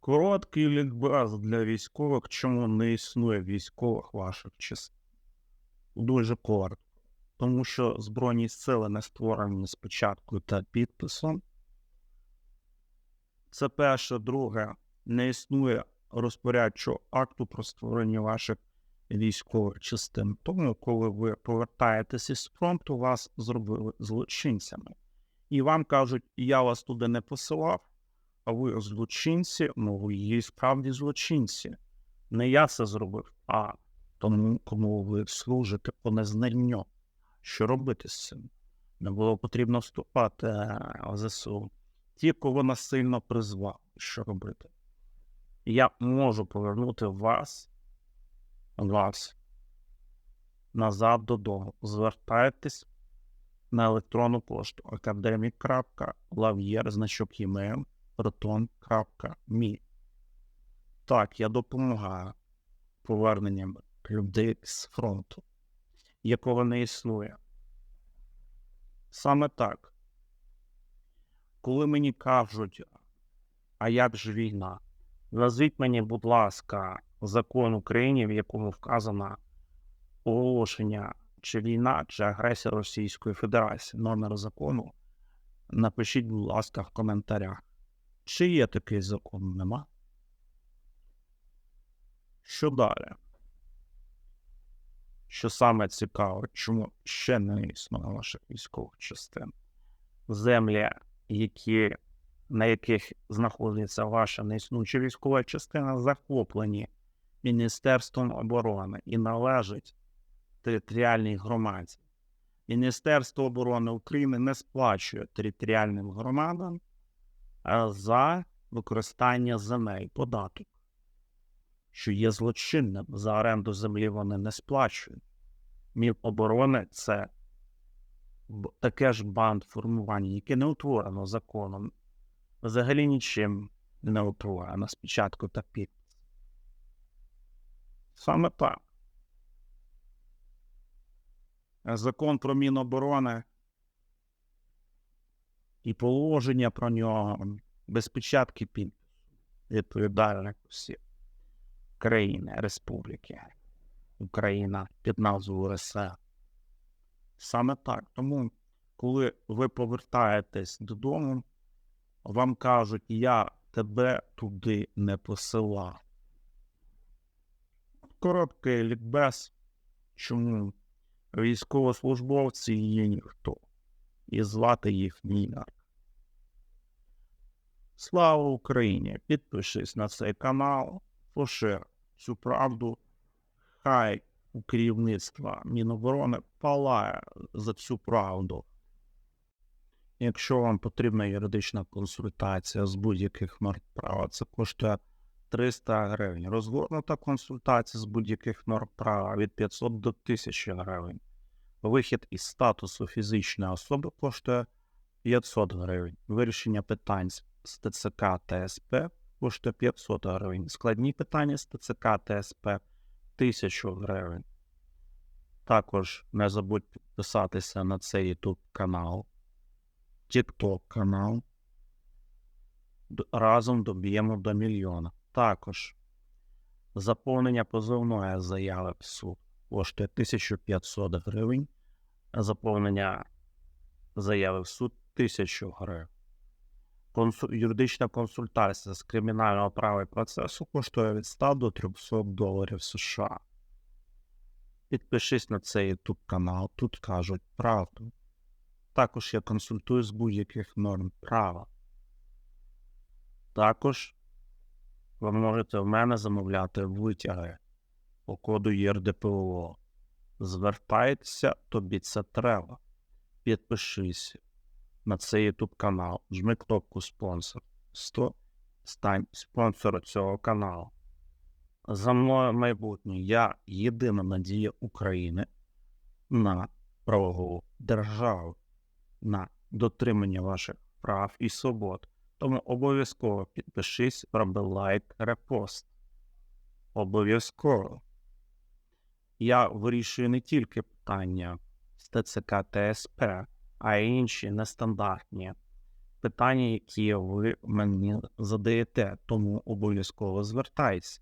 Короткий лікбез для військових, чому не існує військових ваших частин. Дуже коротко. Тому що Збройні сили не створені спочатку та підписом. Це перше, друге, не існує розпорядчого акту про створення ваших військових частин. Тому, коли ви повертаєтесь із фронту, вас зробили злочинцями. І вам кажуть, я вас туди не посилав, а ви злочинці, ну ви є справді злочинці. Не я це зробив, а тому, кому ви служите по незнанню. Що робити з цим? Не було потрібно вступати е, в ЗСУ. Ті, кого насильно призвав, що робити? Я можу повернути вас, вас назад додому. Звертайтесь на електронну пошту академік.лав'єр, значок email, proton.me. Так, я допомагаю поверненням людей з фронту, якого не існує. Саме так. Коли мені кажуть, а як же війна? Назвіть мені, будь ласка, закон України, в якому вказано оголошення чи війна, чи агресія Російської Федерації. Номер закону. Напишіть, будь ласка, в коментарях. Чи є такий закон? Нема? Що далі? Що саме цікаво, чому ще не існує ваших військових частин? Землі, які, на яких знаходиться ваша неіснуюча військова частина, захоплені Міністерством оборони і належать територіальній громаді. Міністерство оборони України не сплачує територіальним громадам за використання земель податок, що є злочинним. За оренду землі вони не сплачують. Міноборони це таке ж бандформування, яке не утворено законом, взагалі нічим не утворено спочатку та підпис. Саме так. Закон про Міноборони і положення про нього без печатки підпису відповідальних країни, республіки, Україна під назвою РСР. Саме так. Тому, коли ви повертаєтесь додому, вам кажуть, я тебе туди не посилав. Короткий лікбез, чому військовослужбовці є ніхто, і звати їх ніяк. Слава Україні! Підпишись на цей канал, пошир цю правду. Хай у керівництва Міноборони палає за цю правду. Якщо вам потрібна юридична консультація з будь-яких норм права, це коштує 300 гривень. Розгорнута консультація з будь-яких норм права від 500 до 1000 гривень. Вихід із статусу фізичної особи коштує 500 гривень. Вирішення питань з ТЦК та СП коштує 500 гривень. Складні питання з ТЦК та СП 1000 гривень. Також не забудь підписатися на цей YouTube канал, TikTok канал. Разом доб'ємо до мільйона. Також заповнення позовної заяви в суд коштує 1500 гривень, заповнення заяви в суд 1000 гривень. Консу... Юридична консультація з кримінального права і процесу коштує від 100 до 300 доларів США. Підпишись на цей YouTube канал, тут кажуть правду. Також я консультую з будь-яких норм права. Також ви можете в мене замовляти витяги по коду ЄРДПО. Звертайтеся, тобі це треба. Підпишись на цей YouTube канал, жми кнопку спонсор. 100 стань спонсором цього каналу. За мною майбутнє. Я єдина надія України на правову державу, на дотримання ваших прав і свобод. Тому обов'язково підпишись, роби лайк, репост. Обов'язково. Я вирішую не тільки питання з ТЦК ТСП, а й інші нестандартні питання, які ви мені задаєте, тому обов'язково звертайтеся.